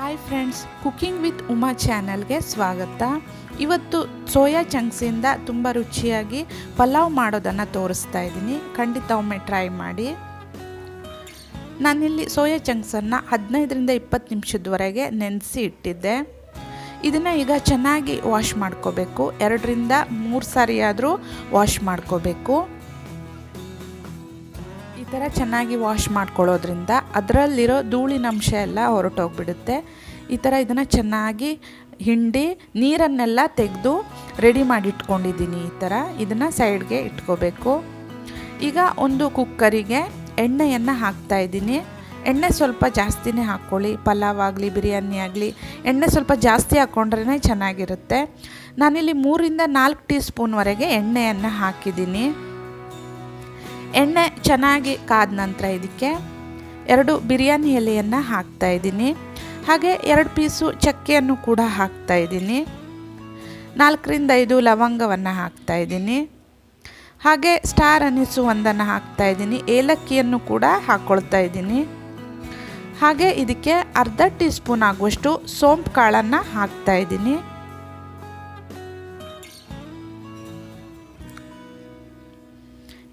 Hi friends cooking with Uma ಚಾನಲ್ಗೆ ಸ್ವಾಗತ. ಇವತ್ತು ಸೋಯಾ ಚಂಕ್ಸಿಂದ ತುಂಬ ರುಚಿಯಾಗಿ ಪಲಾವ್ ಮಾಡೋದನ್ನು ತೋರಿಸ್ತಾ ಇದ್ದೀನಿ. ಖಂಡಿತ ಒಮ್ಮೆ ಟ್ರೈ ಮಾಡಿ. ನಾನಿಲ್ಲಿ ಸೋಯಾ ಚಂಕ್ಸನ್ನು ಹದಿನೈದರಿಂದ ಇಪ್ಪತ್ತು ನಿಮಿಷದವರೆಗೆ ನೆನೆಸಿ ಇಟ್ಟಿದ್ದೆ. ಇದನ್ನು ಈಗ ಚೆನ್ನಾಗಿ ವಾಶ್ ಮಾಡ್ಕೋಬೇಕು. ಎರಡರಿಂದ ಮೂರು ಸಾರಿ ಆದರೂ ವಾಶ್ ಮಾಡ್ಕೋಬೇಕು. ಥರ ಚೆನ್ನಾಗಿ ವಾಶ್ ಮಾಡ್ಕೊಳ್ಳೋದ್ರಿಂದ ಅದರಲ್ಲಿರೋ ಧೂಳಿನಂಶ ಎಲ್ಲ ಹೊರಟೋಗ್ಬಿಡುತ್ತೆ. ಈ ಥರ ಇದನ್ನು ಚೆನ್ನಾಗಿ ಹಿಂಡಿ ನೀರನ್ನೆಲ್ಲ ತೆಗೆದು ರೆಡಿ ಮಾಡಿ ಇಟ್ಕೊಂಡಿದ್ದೀನಿ ಈ ಥರ. ಇದನ್ನು ಸೈಡ್ಗೆ ಇಟ್ಕೋಬೇಕು. ಈಗ ಒಂದು ಕುಕ್ಕರಿಗೆ ಎಣ್ಣೆಯನ್ನು ಹಾಕ್ತಾ ಇದ್ದೀನಿ. ಎಣ್ಣೆ ಸ್ವಲ್ಪ ಜಾಸ್ತಿನೇ ಹಾಕ್ಕೊಳ್ಳಿ. ಪಲಾವ್ ಆಗಲಿ ಬಿರಿಯಾನಿ ಆಗಲಿ, ಎಣ್ಣೆ ಸ್ವಲ್ಪ ಜಾಸ್ತಿ ಹಾಕ್ಕೊಂಡ್ರೇ ಚೆನ್ನಾಗಿರುತ್ತೆ. ನಾನಿಲ್ಲಿ ಮೂರಿಂದ ನಾಲ್ಕು ಟೀ ಸ್ಪೂನ್ವರೆಗೆ ಎಣ್ಣೆಯನ್ನು ಹಾಕಿದ್ದೀನಿ. ಎಣ್ಣೆ ಚೆನ್ನಾಗಿ ಕಾದ ನಂತರ ಇದಕ್ಕೆ ಎರಡು ಬಿರಿಯಾನಿ ಎಲೆಯನ್ನು ಹಾಕ್ತಾ ಇದ್ದೀನಿ. ಹಾಗೆ ಎರಡು ಪೀಸು ಚಕ್ಕೆಯನ್ನು ಕೂಡ ಹಾಕ್ತಾ ಇದ್ದೀನಿ. ನಾಲ್ಕರಿಂದ ಐದು ಲವಂಗವನ್ನು ಹಾಕ್ತಾ ಇದ್ದೀನಿ. ಹಾಗೆ ಸ್ಟಾರ್ ಅನಿಸು ಒಂದನ್ನು ಹಾಕ್ತಾ ಇದ್ದೀನಿ. ಏಲಕ್ಕಿಯನ್ನು ಕೂಡ ಹಾಕ್ಕೊಳ್ತಾ ಇದ್ದೀನಿ. ಹಾಗೆ ಇದಕ್ಕೆ ಅರ್ಧ ಟೀ ಸ್ಪೂನ್ ಆಗುವಷ್ಟು ಸೋಂಪು ಕಾಳನ್ನು ಹಾಕ್ತಾ ಇದ್ದೀನಿ.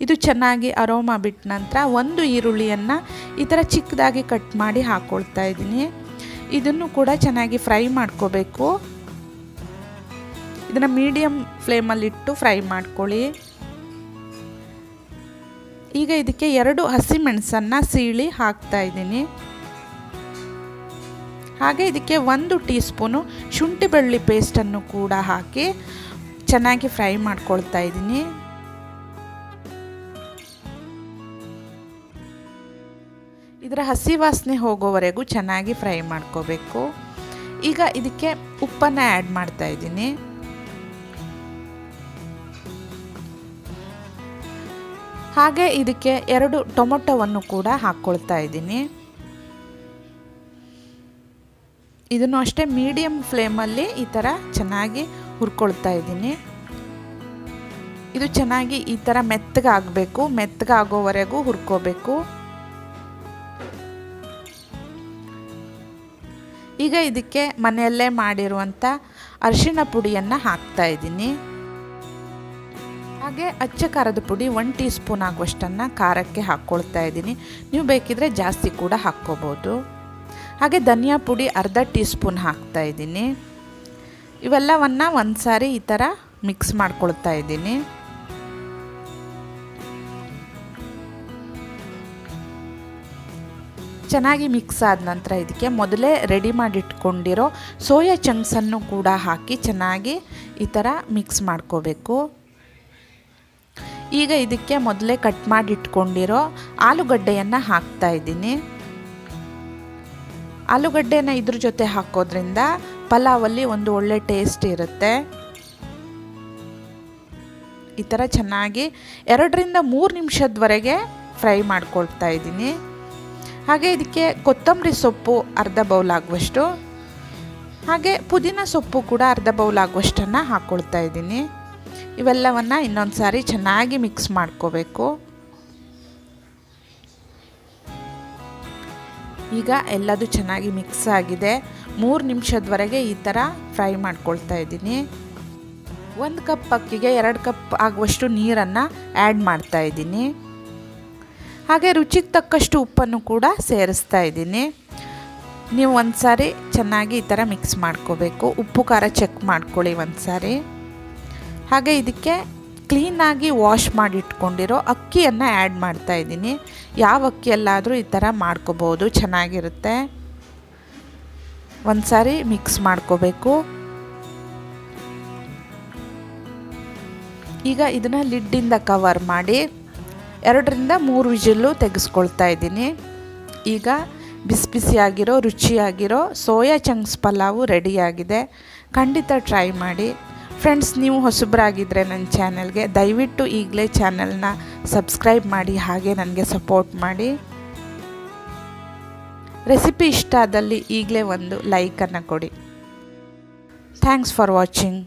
ಇದು ಚೆನ್ನಾಗಿ ಅರೋಮಾ ಬಿಟ್ಟ ನಂತರ ಒಂದು ಈರುಳ್ಳಿಯನ್ನು ಈ ಥರ ಚಿಕ್ಕದಾಗಿ ಕಟ್ ಮಾಡಿ ಹಾಕ್ಕೊಳ್ತಾ ಇದ್ದೀನಿ. ಇದನ್ನು ಕೂಡ ಚೆನ್ನಾಗಿ ಫ್ರೈ ಮಾಡ್ಕೋಬೇಕು. ಇದನ್ನು ಮೀಡಿಯಮ್ ಫ್ಲೇಮಲ್ಲಿಟ್ಟು ಫ್ರೈ ಮಾಡ್ಕೊಳ್ಳಿ. ಈಗ ಇದಕ್ಕೆ ಎರಡು ಹಸಿಮೆಣಸನ್ನು ಸೀಳಿ ಹಾಕ್ತಾ ಇದ್ದೀನಿ. ಹಾಗೆ ಇದಕ್ಕೆ ಒಂದು ಟೀ ಸ್ಪೂನು ಶುಂಠಿ ಬೆಳ್ಳಿ ಪೇಸ್ಟನ್ನು ಕೂಡ ಹಾಕಿ ಚೆನ್ನಾಗಿ ಫ್ರೈ ಮಾಡ್ಕೊಳ್ತಾ ಇದ್ದೀನಿ. ಇದರ ಹಸಿ ವಾಸನೆ ಹೋಗೋವರೆಗೂ ಚೆನ್ನಾಗಿ ಫ್ರೈ ಮಾಡ್ಕೋಬೇಕು. ಈಗ ಇದಕ್ಕೆ ಉಪ್ಪನ್ನು ಆ್ಯಡ್ ಮಾಡ್ತಾ ಇದ್ದೀನಿ. ಹಾಗೆ ಇದಕ್ಕೆ ಎರಡು ಟೊಮೊಟೊವನ್ನು ಕೂಡ ಹಾಕ್ಕೊಳ್ತಾ ಇದ್ದೀನಿ. ಇದನ್ನು ಅಷ್ಟೇ ಮೀಡಿಯಮ್ ಫ್ಲೇಮಲ್ಲಿ ಈ ಥರ ಚೆನ್ನಾಗಿ ಹುರ್ಕೊಳ್ತಾ ಇದ್ದೀನಿ. ಇದು ಚೆನ್ನಾಗಿ ಈ ಥರ ಮೆತ್ತಗಾಗಬೇಕು. ಮೆತ್ತಗಾಗೋವರೆಗೂ ಹುರ್ಕೋಬೇಕು. ಈಗ ಇದಕ್ಕೆ ಮನೆಯಲ್ಲೇ ಮಾಡಿರುವಂಥ ಅರಿಶಿಣ ಪುಡಿಯನ್ನು ಹಾಕ್ತಾ ಇದ್ದೀನಿ. ಹಾಗೆ ಅಚ್ಚ ಖಾರದ ಪುಡಿ ಒನ್ ಟೀ ಸ್ಪೂನ್ ಆಗುವಷ್ಟನ್ನು ಖಾರಕ್ಕೆ ಹಾಕ್ಕೊಳ್ತಾ ಇದ್ದೀನಿ. ನೀವು ಬೇಕಿದ್ರೆ ಜಾಸ್ತಿ ಕೂಡ ಹಾಕ್ಕೋಬೋದು. ಹಾಗೆ ಧನಿಯಾ ಪುಡಿ ಅರ್ಧ ಟೀ ಸ್ಪೂನ್ ಹಾಕ್ತಾ ಇದ್ದೀನಿ. ಇವೆಲ್ಲವನ್ನು ಒಂದು ಸಾರಿ ಈ ಥರ ಮಿಕ್ಸ್ ಮಾಡ್ಕೊಳ್ತಾ ಇದ್ದೀನಿ. ಚೆನ್ನಾಗಿ ಮಿಕ್ಸ್ ಆದ ನಂತರ ಇದಕ್ಕೆ ಮೊದಲೇ ರೆಡಿ ಮಾಡಿಟ್ಕೊಂಡಿರೋ ಸೋಯಾ ಚಂಕ್ಸನ್ನು ಕೂಡ ಹಾಕಿ ಚೆನ್ನಾಗಿ ಈ ಥರ ಮಿಕ್ಸ್ ಮಾಡ್ಕೋಬೇಕು. ಈಗ ಇದಕ್ಕೆ ಮೊದಲೇ ಕಟ್ ಮಾಡಿಟ್ಕೊಂಡಿರೋ ಆಲೂಗಡ್ಡೆಯನ್ನು ಹಾಕ್ತಾ ಇದ್ದೀನಿ. ಆಲೂಗಡ್ಡೆನ ಇದ್ರ ಜೊತೆ ಹಾಕೋದ್ರಿಂದ ಪಲಾವಲ್ಲಿ ಒಂದು ಒಳ್ಳೆ ಟೇಸ್ಟ್ ಇರುತ್ತೆ. ಈ ಥರ ಚೆನ್ನಾಗಿ ಎರಡರಿಂದ ಮೂರು ನಿಮಿಷದವರೆಗೆ ಫ್ರೈ ಮಾಡ್ಕೊಳ್ತಾ ಇದ್ದೀನಿ. ಹಾಗೆ ಇದಕ್ಕೆ ಕೊತ್ತಂಬರಿ ಸೊಪ್ಪು ಅರ್ಧ ಬೌಲ್ ಆಗುವಷ್ಟು, ಹಾಗೆ ಪುದೀನ ಸೊಪ್ಪು ಕೂಡ ಅರ್ಧ ಬೌಲ್ ಆಗುವಷ್ಟನ್ನು ಹಾಕ್ಕೊಳ್ತಾ ಇದ್ದೀನಿ. ಇವೆಲ್ಲವನ್ನು ಇನ್ನೊಂದು ಸಾರಿ ಚೆನ್ನಾಗಿ ಮಿಕ್ಸ್ ಮಾಡ್ಕೋಬೇಕು. ಈಗ ಎಲ್ಲದು ಚೆನ್ನಾಗಿ ಮಿಕ್ಸ್ ಆಗಿದೆ. ಮೂರು ನಿಮಿಷದವರೆಗೆ ಈ ಥರ ಫ್ರೈ ಮಾಡ್ಕೊಳ್ತಾ ಇದ್ದೀನಿ. ಒಂದು ಕಪ್ ಅಕ್ಕಿಗೆ ಎರಡು ಕಪ್ ಆಗುವಷ್ಟು ನೀರನ್ನು ಆ್ಯಡ್ ಮಾಡ್ತಾ ಇದ್ದೀನಿ. ಹಾಗೆ ರುಚಿಗೆ ತಕ್ಕಷ್ಟು ಉಪ್ಪನ್ನು ಕೂಡ ಸೇರಿಸ್ತಾ ಇದ್ದೀನಿ. ನೀವು ಒಂದು ಸಾರಿ ಚೆನ್ನಾಗಿ ಈ ಥರ ಮಿಕ್ಸ್ ಮಾಡ್ಕೋಬೇಕು. ಉಪ್ಪು, ಖಾರ ಚೆಕ್ ಮಾಡ್ಕೊಳ್ಳಿ ಒಂದು ಸಾರಿ ಹಾಗೆ ಇದಕ್ಕೆ ಕ್ಲೀನಾಗಿ ವಾಶ್ ಮಾಡಿ ಇಟ್ಕೊಂಡಿರೋ ಅಕ್ಕಿಯನ್ನು ಆ್ಯಡ್ ಮಾಡ್ತಾ ಇದ್ದೀನಿ. ಯಾವ ಅಕ್ಕಿಯಲ್ಲಾದರೂ ಈ ಥರ ಮಾಡ್ಕೋಬೋದು, ಚೆನ್ನಾಗಿರುತ್ತೆ. ಒಂದು ಸಾರಿ ಮಿಕ್ಸ್ ಮಾಡ್ಕೋಬೇಕು. ಈಗ ಇದನ್ನು ಲಿಡ್ಡಿಂದ ಕವರ್ ಮಾಡಿ. ಎರಡರಿಂದ ಮೂರು ವಿಜಿಲ್ಲು ತೆಗೆಸ್ಕೊಳ್ತಾ ಇದ್ದೀನಿ. ಈಗ ಬಿಸಿ ಬಿಸಿಯಾಗಿರೋ ರುಚಿಯಾಗಿರೋ ಸೋಯಾ ಚಂಕ್ಸ್ ಪಲಾವು ರೆಡಿಯಾಗಿದೆ. ಖಂಡಿತ ಟ್ರೈ ಮಾಡಿ. ಫ್ರೆಂಡ್ಸ್, ನೀವು ಹೊಸಬರಾಗಿದ್ದರೆ ನನ್ನ ಚಾನಲ್ಗೆ ದಯವಿಟ್ಟು ಈಗಲೇ ಚಾನಲ್ನ ಸಬ್ಸ್ಕ್ರೈಬ್ ಮಾಡಿ, ಹಾಗೆ ನನಗೆ ಸಪೋರ್ಟ್ ಮಾಡಿ. ರೆಸಿಪಿ ಇಷ್ಟ ಆದಲ್ಲಿ ಈಗಲೇ ಒಂದು ಲೈಕನ್ನು ಕೊಡಿ. Thanks for watching.